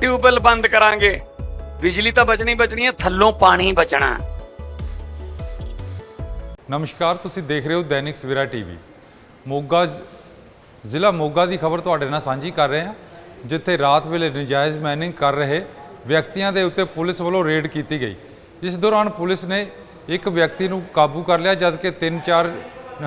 Tubewell ਬੰਦ ਕਰਾਂਗੇ। ਬਿਜਲੀ ਤਾਂ ਬਚਣੀ ਬਚਣੀ ਹੈ, ਥੱਲੋਂ ਪਾਣੀ ਬਚਣਾ। ਨਮਸਕਾਰ, ਤੁਸੀਂ ਦੇਖ ਰਹੇ ਹੋ ਦੈਨਿਕ ਸਵੇਰਾ ਟੀਵੀ। ਮੋਗਾ ਜ਼ਿਲ੍ਹਾ ਮੋਗਾ ਦੀ ਖਬਰ ਤੁਹਾਡੇ ਨਾਲ ਸਾਂਝੀ ਕਰ ਰਹੇ ਹਾਂ, ਜਿੱਥੇ ਰਾਤ ਵੇਲੇ ਨਜਾਇਜ਼ ਮਾਈਨਿੰਗ ਕਰ ਰਹੇ ਵਿਅਕਤੀਆਂ ਦੇ ਉੱਤੇ ਪੁਲਿਸ ਵੱਲੋਂ ਰੇਡ ਕੀਤੀ ਗਈ। ਇਸ ਦੌਰਾਨ ਪੁਲਿਸ ਨੇ ਇੱਕ ਵਿਅਕਤੀ ਨੂੰ ਕਾਬੂ ਕਰ ਲਿਆ, ਜਦਕਿ ਤਿੰਨ ਚਾਰ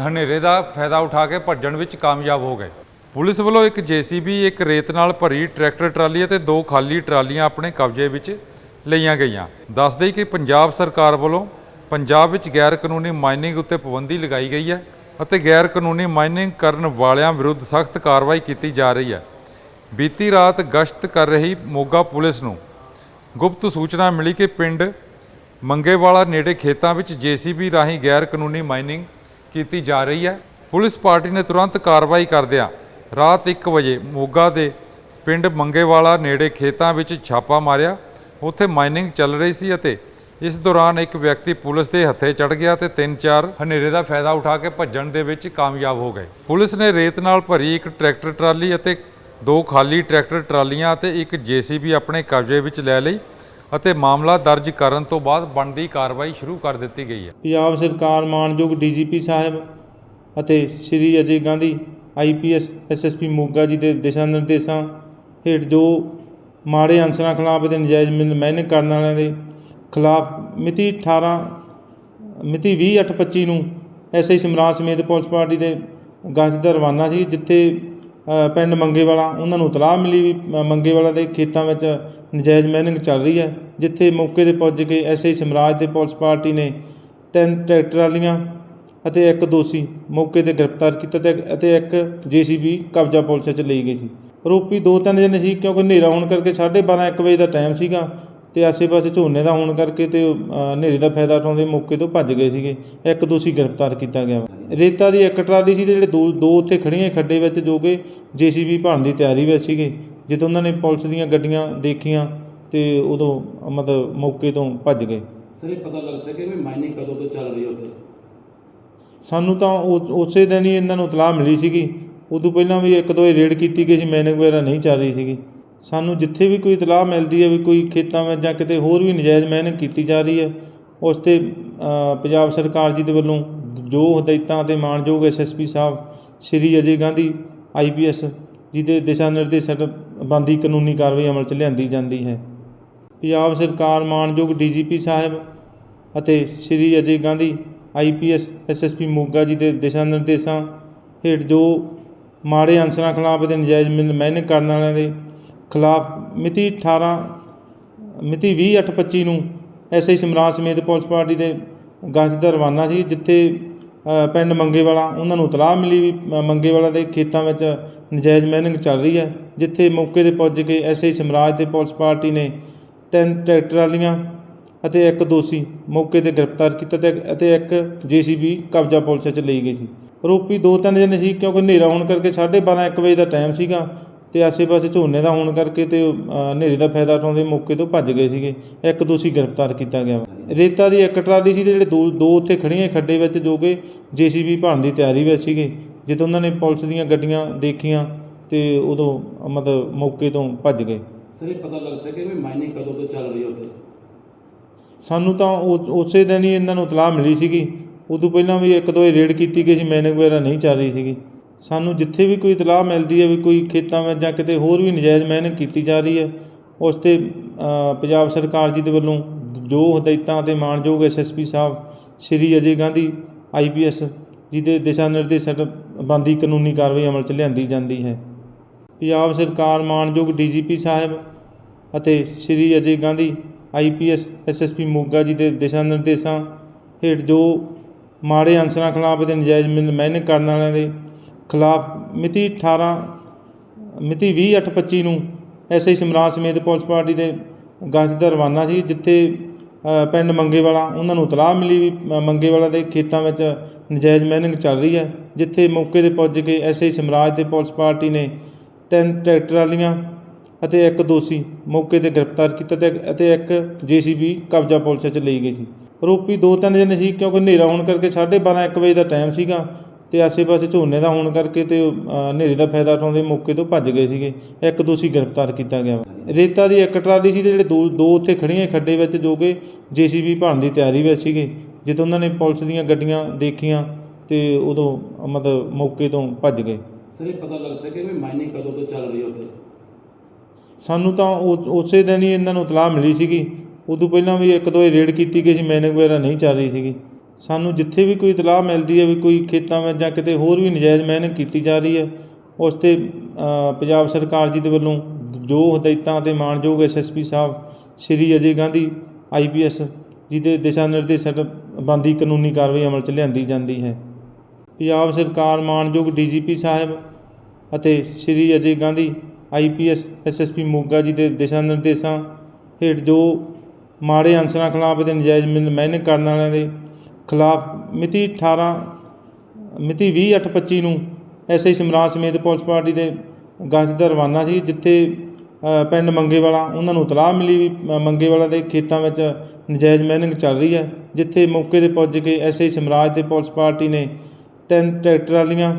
ਹਨੇਰੇ ਦਾ ਫਾਇਦਾ ਉਠਾ ਕੇ ਭੱਜਣ ਵਿੱਚ ਕਾਮਯਾਬ ਹੋ ਗਏ। ਪੁਲਿਸ ਵੱਲੋਂ ਇੱਕ ਜੀਸੀਬੀ, ਇੱਕ ਰੇਤ ਨਾਲ ਭਰੀ ਟਰੈਕਟਰ, ਟਰਾਲੀ ਅਤੇ ਦੋ ਖਾਲੀ ਟਰਾਲੀਆਂ ਆਪਣੇ ਕਬਜ਼ੇ ਵਿੱਚ ਲਈਆਂ ਗਈਆਂ। ਦੱਸ ਦੇਈ ਕਿ ਪੰਜਾਬ ਸਰਕਾਰ ਵੱਲੋਂ ਪੰਜਾਬ ਵਿੱਚ ਗੈਰ ਕਾਨੂੰਨੀ ਮਾਈਨਿੰਗ ਉੱਤੇ ਪਾਬੰਦੀ ਲਗਾਈ ਗਈ ਹੈ ਅਤੇ ਗੈਰ ਕਾਨੂੰਨੀ ਮਾਈਨਿੰਗ ਕਰਨ ਵਾਲਿਆਂ ਵਿਰੁੱਧ ਸਖਤ ਕਾਰਵਾਈ ਕੀਤੀ ਜਾ ਰਹੀ ਹੈ। ਬੀਤੀ ਰਾਤ ਗਸ਼ਤ ਕਰ ਰਹੀ ਮੋਗਾ ਪੁਲਿਸ ਨੂੰ ਗੁਪਤ ਸੂਚਨਾ ਮਿਲੀ ਕਿ ਪਿੰਡ ਮੰਗੇਵਾਲਾ ਨੇੜੇ ਖੇਤਾਂ ਵਿੱਚ ਜੀਸੀਬੀ ਰਾਹੀਂ ਗੈਰ ਕਾਨੂੰਨੀ ਮਾਈਨਿੰਗ ਕੀਤੀ ਜਾ ਰਹੀ ਹੈ। ਪੁਲਿਸ ਪਾਰਟੀ ਨੇ ਤੁਰੰਤ ਕਾਰਵਾਈ ਕਰਦਿਆਂ ਰਾਤ 1 ਵਜੇ ਮੋਗਾ ਦੇ ਪਿੰਡ ਮੰਗੇਵਾਲਾ ਨੇੜੇ ਖੇਤਾਂ ਵਿੱਚ ਛਾਪਾ ਮਾਰਿਆ। ਉੱਥੇ ਮਾਈਨਿੰਗ ਚੱਲ ਰਹੀ ਸੀ ਅਤੇ ਇਸ ਦੌਰਾਨ ਇੱਕ ਵਿਅਕਤੀ ਪੁਲਿਸ ਦੇ ਹੱਥੇ ਚੜ ਗਿਆ ਤੇ ਤਿੰਨ ਚਾਰ ਹਨੇਰੇ ਦਾ ਫਾਇਦਾ ਉਠਾ ਕੇ ਭੱਜਣ ਦੇ ਵਿੱਚ ਕਾਮਯਾਬ ਹੋ ਗਏ। ਪੁਲਿਸ ਨੇ ਰੇਤ ਨਾਲ ਭਰੀ ਇੱਕ ਟਰੈਕਟਰ ਟਰਾਲੀ ਅਤੇ ਦੋ ਖਾਲੀ ਟਰੈਕਟਰ ਟਰਾਲੀਆਂ ਅਤੇ ਇੱਕ ਜੀਸੀਬੀ ਆਪਣੇ ਕਬਜ਼ੇ ਵਿੱਚ ਲੈ ਲਈ ਅਤੇ ਮਾਮਲਾ ਦਰਜ ਕਰਨ ਤੋਂ ਬਾਅਦ ਬਣਦੀ ਕਾਰਵਾਈ ਸ਼ੁਰੂ ਕਰ ਦਿੱਤੀ ਗਈ ਹੈ। ਪੰਜਾਬ ਸਰਕਾਰ ਮਾਨਯੋਗ ਡੀਜੀਪੀ ਸਾਹਿਬ ਅਤੇ ਸ੍ਰੀ ਅਜੇ ਗਾਂਧੀ ਆਈਪੀਐਸ ਐਸਐਸਪੀ ਮੋਗਾ ਜੀ ਦੇ ਦਿਸ਼ਾ ਨਿਰਦੇਸ਼ਾਂ ਹੇਠ ਜੋ ਮਾੜੇ ਅਨਸਰਾਂ ਖਿਲਾਫ ਅਤੇ ਨਜਾਇਜ਼ ਮਿਲ- ਮਿਹਨਤ ਕਰਨ ਵਾਲਿਆਂ ਦੇ ਖਿਲਾਫ ਮਿਤੀ 18 ਮਿਤੀ 20/8/25 ਨੂੰ ਐਸਆਈ ਸਿਮਰਨ ਸਮੇਤ ਪੁਲਿਸ ਪਾਰਟੀ ਦੇ ਗਸ਼ਤ ਦਾ ਰਵਾਨਾ ਸੀ, ਜਿੱਥੇ ਪਿੰਡ ਮੰਗੇਵਾਲਾ, ਉਹਨਾਂ ਨੂੰ ਇਤਲਾਹ ਮਿਲੀ ਵੀ ਮ- ਮੰਗੇਵਾਲਾ ਦੇ ਖੇਤਾਂ ਵਿੱਚ ਨਜਾਇਜ਼ ਮਾਈਨਿੰਗ ਚੱਲ ਰਹੀ ਹੈ, ਜਿੱਥੇ ਮੌਕੇ ਤੇ ਪੁੱਜ ਕੇ ਐਸਆਈ ਸਮਰਾਜ ਤੇ ਪੁਲਿਸ ਪਾਰਟੀ ਨੇ ਤਿੰਨ ਟਰੈਕਟਰ ਵਾਲੀਆਂ ਅਤੇ ਇੱਕ ਦੋਸ਼ੀ ਮੌਕੇ ਤੇ ਗ੍ਰਿਫਤਾਰ ਕੀਤਾ ਤੇ ਅਤੇ ਇੱਕ ਜੀਸੀਬੀ ਕਬਜ਼ਾ ਪੁਲਿਸ 'ਚ ਲਈ ਗਈ ਸੀ। ਆਰੋਪੀ ਦੋ ਤਿੰਨ ਜਣੇ ਸੀ ਕਿਉਂਕਿ ਹਨੇਰਾ ਹੋਣ ਕਰਕੇ 12:30 1 ਵਜੇ ਦਾ ਟਾਈਮ ਸੀਗਾ ਤੇ ਆਸੇ-ਪਾਸੇ ਝੋਨੇ ਦਾ ਹੋਣ ਕਰਕੇ ਤੇ ਹਨੇਰੇ ਦਾ ਫਾਇਦਾ ਉਠਾਉਂਦੇ ਮੌਕੇ ਤੋਂ ਭੱਜ ਗਏ ਸੀਗੇ। ਇੱਕ ਦੋਸ਼ੀ ਗ੍ਰਿਫਤਾਰ ਕੀਤਾ ਗਿਆ। ਵਾ। ਰੇਤਾ ਦੀ ਇੱਕ ਟਰਾਲੀ ਸੀ ਤੇ ਜਿਹੜੇ ਦੋ ਦੋ ਉੱਥੇ ਖੜੀਆਂ ਖੱਡੇ ਵਿੱਚ ਜੋ ਕਿ ਜੀਸੀਬੀ ਭਰਨ ਦੀ ਤਿਆਰੀ ਵਿੱਚ ਸੀਗੇ ਜਦੋਂ ਉਹਨਾਂ ਨੇ ਪੁਲਿਸ ਦੀਆਂ ਗੱਡੀਆਂ ਦੇਖੀਆਂ ਤੇ ਉਦੋਂ ਮਤਲਬ ਮੌਕੇ ਤੋਂ ਭੱਜ ਗਏ। ਸਰ, ਇਹ ਪਤਾ ਲੱਗ ਸਕੇ ਵੀ ਮਾਈਨਿੰਗ ਕਦੋਂ ਤੋਂ ਚੱਲ ਰਹੀ ਉੱਥੇ? ਸਾਨੂੰ ਤਾਂ ਉਹ- ਉਸੇ ਦਿਨ ਹੀ ਇਹਨਾਂ ਨੂੰ ਇਤਲਾਹ ਮਿਲੀ ਸੀਗੀ। ਉਦੋਂ ਪਹਿਲਾਂ ਵੀ ਇੱਕ ਦੋ ਰੇਡ ਕੀਤੀ ਗਈ ਸੀ ਮੈਨਿੰਗ ਵਗੈਰਾ ਨਹੀਂ ਚੱਲ ਰਹੀ ਸੀਗੀ। ਸਾਨੂੰ ਜਿੱਥੇ ਵੀ ਕੋਈ ਇਤਲਾਹ ਮਿਲਦੀ ਹੈ ਵੀ ਕੋਈ ਖੇਤਾਂ ਵਿੱਚ ਜਾਂ ਕਿਤੇ ਹੋਰ ਵੀ ਨਜਾਇਜ਼ ਮੈਨਿੰਗ ਕੀਤੀ ਜਾ ਰਹੀ ਹੈ, ਉਸ ਤੇ ਪੰਜਾਬ ਸਰਕਾਰ ਜੀ ਦੇ ਵੱਲੋਂ ਜੋ ਹਦਾਇਤਾਂ ਅਤੇ ਮਾਨਯੋਗ ਐਸਐਸਪੀ ਸਾਹਿਬ, ਸ਼੍ਰੀ ਅਜੇ ਗਾਂਧੀ ਆਈਪੀਐਸ ਜੀ ਦੇ ਦਿਸ਼ਾ ਨਿਰਦੇਸ਼ਾਂ ਬੰਦੀ ਕਾਨੂੰਨੀ ਕਾਰਵਾਈ ਅਮਲ 'ਚ ਲਿਆਂਦੀ ਜਾਂਦੀ ਹੈ। ਪੰਜਾਬ ਸਰਕਾਰ ਮਾਨਯੋਗ ਡੀਜੀਪੀ ਸਾਹਿਬ ਅਤੇ ਸ਼੍ਰੀ ਅਜੇ ਗਾਂਧੀ ਆਈਪੀਐਸ ਐਸਐਸਪੀ ਮੋਗਾ ਜੀ ਦੇ ਦਿਸ਼ਾ ਨਿਰਦੇਸ਼ਾਂ ਹੇਠ ਜੋ ਮਾੜੇ ਅਨਸਰਾਂ ਖਿਲਾਫ ਅਤੇ ਨਜਾਇਜ਼ ਮਿਲ- ਮਿਹਨਤ ਕਰਨ ਵਾਲਿਆਂ ਦੇ ਖਿਲਾਫ ਮਿਤੀ 18 ਮਿਤੀ 20/8/25 ਨੂੰ ਐਸਆਈ ਸਿਮਰਨ ਸਮੇਤ ਪੁਲਿਸ ਪਾਰਟੀ ਦੇ ਗਸ਼ਤ ਦਾ ਰਵਾਨਾ ਸੀ ਜਿੱਥੇ ਅ, ਪਿੰਡ ਮੰਗੇਵਾਲਾ ਉਹਨਾਂ ਨੂੰ ਇਤਲਾਹ ਮਿਲੀ ਵੀ ਮ- ਮੰਗੇਵਾਲਾ ਦੇ ਖੇਤਾਂ ਵਿੱਚ ਨਜਾਇਜ਼ ਮਾਈਨਿੰਗ ਚੱਲ ਰਹੀ ਹੈ ਜਿੱਥੇ ਮੌਕੇ ਤੇ ਪੁੱਜ ਕੇ ਐਸਆਈ ਸਿਮਰਾਜ ਤੇ ਪੁਲਿਸ ਪਾਰਟੀ ਨੇ ਤਿੰਨ ਟਰੈਕਟਰ ਵਾਲੀਆਂ ਅਤੇ ਇੱਕ ਦੋਸ਼ੀ ਮੌਕੇ ਤੇ ਗ੍ਰਿਫਤਾਰ ਕੀਤਾ ਤੇ ਅਤੇ ਇੱਕ ਜੀਸੀਬੀ ਕਬਜ਼ਾ ਪੁਲਿਸ ਵਿੱਚ ਲਈ ਗਈ ਸੀ। ਆਰੋਪੀ ਦੋ ਤਿੰਨ ਜਣੇ ਸੀ ਕਿਉਂਕਿ ਹਨੇਰਾ ਹੋਣ ਕਰਕੇ 12:30 1 ਵਜੇ ਦਾ ਟਾਈਮ ਸੀਗਾ ਤੇ ਆਸੇ-ਪਾਸੇ ਝੋਨੇ ਦਾ ਹੋਣ ਕਰਕੇ ਤੇ ਹਨੇਰੇ ਦਾ ਫਾਇਦਾ ਉਠਾਉਂਦੇ ਮੌਕੇ ਤੋਂ ਭੱਜ ਗਏ ਸੀਗੇ। ਇੱਕ ਦੋਸ਼ੀ ਗ੍ਰਿਫਤਾਰ ਕੀਤਾ ਗਿਆ। ਵਾ। ਰੇਤਾ ਦੀ ਇੱਕ ਟਰਾਲੀ ਸੀ ਤੇ ਜਿਹੜੇ ਦੋ ਦੋ ਉੱਥੇ ਖੜੀਆਂ ਖੱਡੇ ਵਿੱਚ ਜੋ ਕਿ ਜੀਸੀਬੀ ਭਰਨ ਦੀ ਤਿਆਰੀ ਵਿੱਚ ਸੀਗੇ ਜਦੋਂ ਉਹਨਾਂ ਨੇ ਪੁਲਿਸ ਦੀਆਂ ਗੱਡੀਆਂ ਦੇਖੀਆਂ ਤੇ ਉਦੋਂ ਮਤਲਬ ਮੌਕੇ ਤੋਂ ਭੱਜ ਗਏ। ਸਰ, ਇਹ ਪਤਾ ਲੱਗ ਸਕਿਆ ਵੀ ਮਾਈਨਿੰਗ ਕਦੋਂ ਤੋਂ ਚੱਲ ਰਹੀ ਹੈ ਉੱਥੇ? ਸਾਨੂੰ ਤਾਂ ਉਹ- ਉਸੇ ਦਿਨ ਹੀ ਇਹਨਾਂ ਨੂੰ ਇਤਲਾਹ ਮਿਲੀ ਸੀਗੀ। ਉਦੋਂ ਪਹਿਲਾਂ ਵੀ ਇੱਕ ਦੋ ਰੇਡ ਕੀਤੀ ਗਈ ਸੀ ਮੈਨਿੰਗ ਵਗੈਰਾ ਨਹੀਂ ਚੱਲ ਰਹੀ ਸੀਗੀ। ਸਾਨੂੰ ਜਿੱਥੇ ਵੀ ਕੋਈ ਇਤਲਾਹ ਮਿਲਦੀ ਹੈ ਵੀ ਕੋਈ ਖੇਤਾਂ ਵਿੱਚ ਜਾਂ ਕਿਤੇ ਹੋਰ ਵੀ ਨਜਾਇਜ਼ ਮੈਨਿੰਗ ਕੀਤੀ ਜਾ ਰਹੀ ਹੈ, ਉਸ ਤੇ ਪੰਜਾਬ ਸਰਕਾਰ ਜੀ ਦੇ ਵੱਲੋਂ ਜੋ ਹਦਾਇਤਾਂ ਅਤੇ ਮਾਨਯੋਗ ਐਸਐਸਪੀ ਸਾਹਿਬ, ਸ਼੍ਰੀ ਅਜੇ ਗਾਂਧੀ ਆਈਪੀਐਸ ਜੀ ਦੇ ਦਿਸ਼ਾ ਨਿਰਦੇਸ਼ਾਂ ਬੰਦੀ ਕਾਨੂੰਨੀ ਕਾਰਵਾਈ ਅਮਲ 'ਚ ਲਿਆਂਦੀ ਜਾਂਦੀ ਹੈ। ਪੰਜਾਬ ਸਰਕਾਰ ਮਾਨਯੋਗ ਡੀਜੀਪੀ ਸਾਹਿਬ ਅਤੇ ਸ਼੍ਰੀ ਅਜੇ ਗਾਂਧੀ ਆਈਪੀਐਸ ਐਸਐਸਪੀ ਮੋਗਾ ਜੀ ਦੇ ਦਿਸ਼ਾ ਨਿਰਦੇਸ਼ਾਂ ਹੇਠ ਜੋ ਮਾੜੇ ਅਨਸਰਾਂ ਖਿਲਾਫ ਅਤੇ ਨਜਾਇਜ਼ ਮਿਲ- ਮਿਹਨਤ ਕਰਨ ਵਾਲਿਆਂ ਦੇ ਖਿਲਾਫ ਮਿਤੀ 18 ਮਿਤੀ 20/8/25 ਨੂੰ ਐਸਆਈ ਸਮਰਾਜ ਸਮੇਤ ਪੁਲਿਸ ਪਾਰਟੀ ਦੇ ਗਸ਼ਤ ਦਾ ਰਵਾਨਾ ਸੀ ਜਿੱਥੇ ਅ, ਪਿੰਡ ਮੰਗੇਵਾਲਾ ਉਹਨਾਂ ਨੂੰ ਇਤਲਾਹ ਮਿਲੀ ਵੀ ਅ, ਮੰਗੇਵਾਲਾ ਦੇ ਖੇਤਾਂ ਵਿੱਚ ਨਜਾਇਜ਼ ਮਾਈਨਿੰਗ ਚੱਲ ਰਹੀ ਹੈ ਜਿੱਥੇ ਮੌਕੇ ਤੇ ਪੁੱਜ ਕੇ ਐਸਆਈ ਸਮਰਾਜ ਤੇ ਪੁਲਿਸ ਪਾਰਟੀ ਨੇ ਤਿੰਨ ਟਰੈਕਟਰ ਵਾਲੀਆਂ ਅਤੇ ਇੱਕ ਦੋਸ਼ੀ ਮੌਕੇ ਤੇ ਗ੍ਰਿਫਤਾਰ ਕੀਤਾ ਤੇ ਅਤੇ ਇੱਕ ਜੀਸੀਬੀ ਕਬਜ਼ਾ ਪੁਲਿਸ 'ਚ ਲਈ ਗਈ ਸੀ। ਆਰੋਪੀ ਦੋ ਤਿੰਨ ਜਣੇ ਸੀ ਕਿਉਂਕਿ ਹਨੇਰਾ ਹੋਣ ਕਰਕੇ 12:30 1 ਵਜੇ ਦਾ ਟਾਈਮ ਸੀਗਾ ਤੇ ਆਸੇ-ਪਾਸੇ ਝੋਨੇ ਦਾ ਹੋਣ ਕਰਕੇ ਤੇ ਹਨੇਰੇ ਦਾ ਫਾਇਦਾ ਉਠਾਉਂਦੇ ਮੌਕੇ ਤੋਂ ਭੱਜ ਗਏ ਸੀਗੇ। ਇੱਕ ਦੋਸ਼ੀ ਗ੍ਰਿਫਤਾਰ ਕੀਤਾ ਗਿਆ। ਵਾ। ਰੇਤਾ ਦੀ ਇੱਕ ਟਰਾਲੀ ਸੀ ਤੇ ਜਿਹੜੇ ਦੋ ਦੋ ਉੱਥੇ ਖੜੀਆਂ ਖੱਡੇ ਵਿੱਚ ਜੋ ਕਿ ਜੀਸੀਬੀ ਭਰਨ ਦੀ ਤਿਆਰੀ ਵਿੱਚ ਸੀਗੇ ਜਦੋਂ ਉਹਨਾਂ ਨੇ ਪੁਲਿਸ ਦੀਆਂ ਗੱਡੀਆਂ ਦੇਖੀਆਂ ਤੇ ਉਦੋਂ ਮਤਲਬ ਮੌਕੇ ਤੋਂ ਭੱਜ ਗਏ। ਸਰ, ਇਹ ਪਤਾ ਲੱਗ ਸਕਿਆ ਵੀ ਮਾਈਨਿੰਗ ਕਦੋਂ ਤੋਂ ਚੱਲ ਰਹੀ ਹੈ ਉੱਥੇ? ਸਾਨੂੰ ਤਾਂ ਉਹ- ਉਸੇ ਦਿਨ ਹੀ ਇਹਨਾਂ ਨੂੰ ਇਤਲਾਹ ਮਿਲੀ ਸੀਗੀ। ਉਦੋਂ ਪਹਿਲਾਂ ਵੀ ਇੱਕ ਦੋ ਵਾਰੀ ਰੇਡ ਕੀਤੀ ਗਈ ਸੀ ਮੈਨਿੰਗ ਵਗੈਰਾ ਨਹੀਂ ਚੱਲ ਰਹੀ ਸੀਗੀ। ਸਾਨੂੰ ਜਿੱਥੇ ਵੀ ਕੋਈ ਇਤਲਾਹ ਮਿਲਦੀ ਹੈ ਵੀ ਕੋਈ ਖੇਤਾਂ ਵਿੱਚ ਜਾਂ ਕਿਤੇ ਹੋਰ ਵੀ ਨਜਾਇਜ਼ ਮਿਹਨਤ ਕੀਤੀ ਜਾ ਰਹੀ ਹੈ, ਉਸ ਤੇ ਪੰਜਾਬ ਸਰਕਾਰ ਜੀ ਦੇ ਵੱਲੋਂ ਜੋ ਹਦਾਇਤਾਂ ਅਤੇ ਮਾਨਯੋਗ ਐਸਐਸਪੀ ਸਾਹਿਬ, ਸ਼੍ਰੀ ਅਜੇ ਗਾਂਧੀ ਆਈਪੀਐਸ ਜੀ ਦੇ ਦਿਸ਼ਾ ਨਿਰਦੇਸ਼ਾਂ ਬੰਦੀ ਕਾਨੂੰਨੀ ਕਾਰਵਾਈ ਅਮਲ 'ਚ ਲਿਆਂਦੀ ਜਾਂਦੀ ਹੈ। ਪੰਜਾਬ ਸਰਕਾਰ ਮਾਨਯੋਗ ਡੀਜੀਪੀ ਸਾਹਿਬ ਅਤੇ ਸ਼੍ਰੀ ਅਜੇ ਗਾਂਧੀ ਆਈਪੀਐਸ ਐਸਐਸਪੀ ਮੋਗਾ ਜੀ ਦੇ ਦਿਸ਼ਾ ਨਿਰਦੇਸ਼ਾਂ ਹੇਠ ਜੋ ਮਾੜੇ ਅਨਸਰਾਂ ਖਿਲਾਫ ਅਤੇ ਨਜਾਇਜ਼ ਮਿਲ- ਮਿਹਨਤ ਕਰਨ ਵਾਲਿਆਂ ਦੇ ਖਿਲਾਫ ਮਿਤੀ 18 ਮਿਤੀ 20/8/25 ਨੂੰ ਐਸਆਈ ਸਮਰਾਜ ਸਮੇਤ ਪੁਲਿਸ ਪਾਰਟੀ ਦੇ ਗਸ਼ਤ ਦਾ ਰਵਾਨਾ ਸੀ ਜਿੱਥੇ ਅ, ਪਿੰਡ ਮੰਗੇਵਾਲਾ ਉਹਨਾਂ ਨੂੰ ਇਤਲਾਹ ਮਿਲੀ ਵੀ ਅ, ਮੰਗੇਵਾਲਾ ਦੇ ਖੇਤਾਂ ਵਿੱਚ ਨਜਾਇਜ਼ ਮਾਈਨਿੰਗ ਚੱਲ ਰਹੀ ਹੈ ਜਿੱਥੇ ਮੌਕੇ ਤੇ ਪੁੱਜ ਕੇ ਐਸਆਈ ਸਮਰਾਜ ਤੇ ਪੁਲਿਸ ਪਾਰਟੀ ਨੇ ਤਿੰਨ ਟਰੈਕਟਰ ਵਾਲੀਆਂ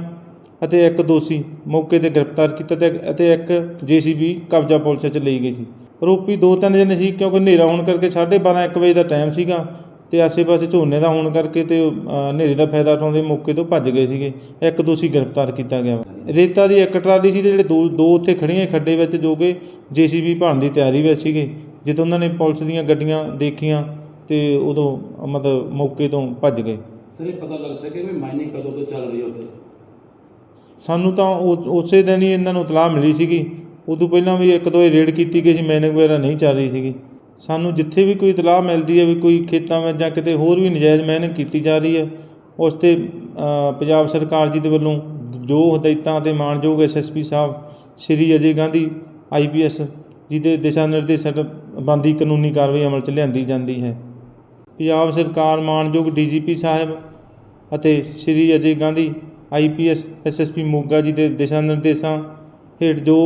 ਅਤੇ ਇੱਕ ਦੋਸ਼ੀ ਮੌਕੇ ਤੇ ਗ੍ਰਿਫਤਾਰ ਕੀਤਾ ਤੇ ਅਤੇ ਇੱਕ ਜੀਸੀਬੀ ਕਬਜ਼ਾ ਪੁਲਿਸ 'ਚ ਲਈ ਗਈ ਸੀ। ਆਰੋਪੀ ਦੋ ਤਿੰਨ ਜਣੇ ਸੀ ਕਿਉਂਕਿ ਹਨੇਰਾ ਹੋਣ ਕਰਕੇ 12:30 1 ਵਜੇ ਦਾ ਟਾਈਮ ਸੀਗਾ ਤੇ ਆਸੇ-ਪਾਸੇ ਝੋਨੇ ਦਾ ਹੋਣ ਕਰਕੇ ਤੇ ਹਨੇਰੇ ਦਾ ਫਾਇਦਾ ਉਠਾਉਂਦੇ ਮੌਕੇ ਤੋਂ ਭੱਜ ਗਏ ਸੀਗੇ। ਇੱਕ ਦੋਸ਼ੀ ਗ੍ਰਿਫਤਾਰ ਕੀਤਾ ਗਿਆ। ਵਾ। ਰੇਤਾ ਦੀ ਇੱਕ ਟਰਾਲੀ ਸੀ ਤੇ ਜਿਹੜੇ ਦੋ ਦੋ ਉੱਥੇ ਖੜੀਆਂ ਖੱਡੇ ਵਿੱਚ ਜੋ ਕਿ ਜੀਸੀਬੀ ਭਰਨ ਦੀ ਤਿਆਰੀ ਵਿੱਚ ਸੀਗੇ। ਜਦੋਂ ਉਹਨਾਂ ਨੇ ਪੁਲਿਸ ਦੀਆਂ ਗੱਡੀਆਂ ਦੇਖੀਆਂ ਤੇ ਉਦੋਂ ਮਤਲਬ ਮੌਕੇ ਤੋਂ ਭੱਜ ਗਏ। ਸਰ, ਇਹ ਪਤਾ ਲੱਗ ਸਕਿਆ ਵੀ ਮਾਈਨਿੰਗ ਕਦੋਂ ਤੋਂ ਚੱਲ ਰਹੀ ਹੈ ਉੱਥੇ? ਸਾਨੂੰ ਤਾਂ ਉਹ- ਉਸੇ ਦਿਨ ਹੀ ਇਹਨਾਂ ਨੂੰ ਇਤਲਾਹ ਮਿਲੀ ਸੀਗੀ। ਉਦੋਂ ਪਹਿਲਾਂ ਵੀ ਇੱਕ ਦੋ ਵਾਰੀ ਰੇਡ ਕੀਤੀ ਗਈ ਸੀ, ਮੈਨਿੰਗ ਵਗੈਰਾ ਨਹੀਂ ਚੱਲ ਰਹੀ ਸੀਗੀ। ਸਾਨੂੰ ਜਿੱਥੇ ਵੀ ਕੋਈ ਇਤਲਾਹ ਮਿਲਦੀ ਹੈ ਵੀ ਕੋਈ ਖੇਤਾਂ ਵਿੱਚ ਜਾਂ ਕਿਤੇ ਹੋਰ ਵੀ ਨਜਾਇਜ਼ ਮਿਹਨਤ ਕੀਤੀ ਜਾ ਰਹੀ ਹੈ, ਉਸ ਤੇ ਪੰਜਾਬ ਸਰਕਾਰ ਜੀ ਦੇ ਵੱਲੋਂ ਜੋ ਹਦਾਇਤਾਂ ਅਤੇ ਮਾਨਯੋਗ ਐਸਐਸਪੀ ਸਾਹਿਬ, ਸ਼੍ਰੀ ਅਜੇ ਗਾਂਧੀ ਆਈਪੀਐਸ ਜੀ ਦੇ ਦਿਸ਼ਾ ਨਿਰਦੇਸ਼ਾਂ ਬੰਦੀ ਕਾਨੂੰਨੀ ਕਾਰਵਾਈ ਅਮਲ 'ਚ ਲਿਆਂਦੀ ਜਾਂਦੀ ਹੈ। ਪੰਜਾਬ ਸਰਕਾਰ ਮਾਨਯੋਗ ਡੀਜੀਪੀ ਸਾਹਿਬ ਅਤੇ ਸ਼੍ਰੀ ਅਜੇ ਗਾਂਧੀ ਆਈਪੀਐਸ ਐਸਐਸਪੀ ਮੋਗਾ ਜੀ ਦੇ ਦਿਸ਼ਾ ਨਿਰਦੇਸ਼ਾਂ ਹੇਠ ਜੋ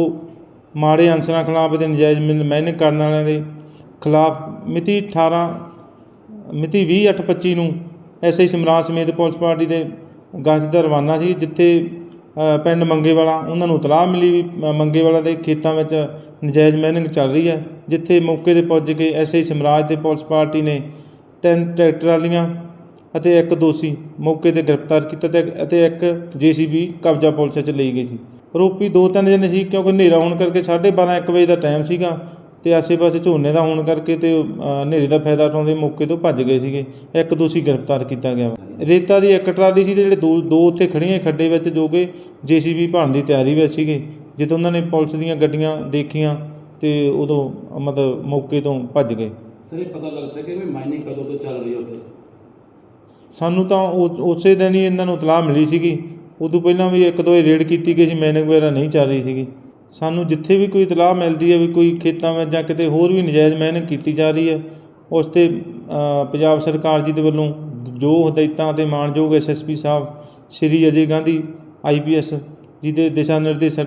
ਮਾੜੇ ਅਨਸਰਾਂ ਖਿਲਾਫ ਅਤੇ ਨਜਾਇਜ਼ ਮਿਲ- ਮਿਹਨਤ ਕਰਨ ਵਾਲਿਆਂ ਦੇ ਖਿਲਾਫ ਮਿਤੀ 18 ਮਿਤੀ 20/8/25 ਨੂੰ ਐਸਆਈ ਸਮਰਾਜ ਸਮੇਤ ਪੁਲਿਸ ਪਾਰਟੀ ਦੇ ਗਸ਼ਤ ਦਾ ਰਵਾਨਾ ਸੀ ਜਿੱਥੇ ਪਿੰਡ ਮੰਗੇਵਾਲਾ ਉਹਨਾਂ ਨੂੰ ਇਤਲਾਹ ਮਿਲੀ ਵੀ ਅ, ਮੰਗੇਵਾਲਾ ਦੇ ਖੇਤਾਂ ਵਿੱਚ ਨਜਾਇਜ਼ ਮਾਈਨਿੰਗ ਚੱਲ ਰਹੀ ਹੈ ਜਿੱਥੇ ਮੌਕੇ ਤੇ ਪੁੱਜ ਕੇ ਐਸਆਈ ਸਮਰਾਜ ਤੇ ਪੁਲਿਸ ਪਾਰਟੀ ਨੇ ਤਿੰਨ ਟਰੈਕਟਰ ਵਾਲੀਆਂ ਅਤੇ ਇੱਕ ਦੋਸ਼ੀ ਮੌਕੇ ਤੇ ਗ੍ਰਿਫਤਾਰ ਕੀਤਾ ਤੇ ਅਤੇ ਇੱਕ ਜੀਸੀਬੀ ਕਬਜ਼ਾ ਪੁਲਿਸ 'ਚ ਲਈ ਗਈ ਸੀ। ਆਰੋਪੀ ਦੋ ਤਿੰਨ ਜਣੇ ਸੀ ਕਿਉਂਕਿ ਹਨੇਰਾ ਹੋਣ ਕਰਕੇ 12:30 1 ਵਜੇ ਦਾ ਟਾਈਮ ਸੀਗਾ ਤੇ ਆਸੇ-ਪਾਸੇ ਝੋਨੇ ਦਾ ਹੋਣ ਕਰਕੇ ਤੇ ਹਨੇਰੇ ਦਾ ਫਾਇਦਾ ਉਠਾਉਂਦੇ ਮੌਕੇ ਤੋਂ ਭੱਜ ਗਏ ਸੀਗੇ। ਇੱਕ ਦੋਸ਼ੀ ਗ੍ਰਿਫਤਾਰ ਕੀਤਾ ਗਿਆ ਵਾ। ਰੇਤਾ ਦੀ ਇੱਕ ਟਰਾਲੀ ਸੀ ਤੇ ਜਿਹੜੇ ਦੋ ਦੋ ਉੱਥੇ ਖੜੀਆਂ ਖੱਡੇ ਵਿੱਚ ਜੋ ਕਿ ਜੀਸੀਬੀ ਭਰਨ ਦੀ ਤਿਆਰੀ ਵਿੱਚ ਸੀਗੇ। ਜਦੋਂ ਉਹਨਾਂ ਨੇ ਪੁਲਿਸ ਦੀਆਂ ਗੱਡੀਆਂ ਦੇਖੀਆਂ ਤੇ ਉਦੋਂ ਮਤਲਬ ਮੌਕੇ ਤੋਂ ਭੱਜ ਗਏ। ਸਰ, ਇਹ ਪਤਾ ਲੱਗ ਸਕੇ ਵੀ ਮਾਈਨਿੰਗ ਕਦੋਂ ਤੋਂ ਚੱਲ ਰਹੀ ਹੈ ਉੱਥੇ? ਸਾਨੂੰ ਤਾਂ ਉਹ- ਉਸੇ ਦਿਨ ਹੀ ਇਹਨਾਂ ਨੂੰ ਇਤਲਾਹ ਮਿਲੀ ਸੀਗੀ। ਉਦੋਂ ਪਹਿਲਾਂ ਵੀ ਇੱਕ ਦੋ ਵਾਰੀ ਰੇਡ ਕੀਤੀ ਗਈ ਸੀ ਮੈਨਿੰਗ ਵਗੈਰਾ ਨਹੀਂ ਚੱਲ ਰਹੀ ਸੀਗੀ। ਸਾਨੂੰ ਜਿੱਥੇ ਵੀ ਕੋਈ ਇਤਲਾਹ ਮਿਲਦੀ ਹੈ ਵੀ ਕੋਈ ਖੇਤਾਂ ਵਿੱਚ ਜਾਂ ਕਿਤੇ ਹੋਰ ਵੀ ਨਜਾਇਜ਼ ਮਿਹਨਤ ਕੀਤੀ ਜਾ ਰਹੀ ਹੈ, ਉਸ ਤੇ ਪੰਜਾਬ ਸਰਕਾਰ ਜੀ ਦੇ ਵੱਲੋਂ ਜੋ ਹਦਾਇਤਾਂ ਅਤੇ ਮਾਨਯੋਗ ਐਸਐਸਪੀ ਸਾਹਿਬ, ਸ਼੍ਰੀ ਅਜੇ ਗਾਂਧੀ ਆਈਪੀਐਸ ਜੀ ਦੇ ਦਿਸ਼ਾ ਨਿਰਦੇਸ਼ਾਂ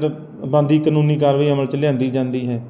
ਬੰਦੀ ਕਾਨੂੰਨੀ ਕਾਰਵਾਈ ਅਮਲ 'ਚ ਲਿਆਂਦੀ ਜਾਂਦੀ ਹੈ।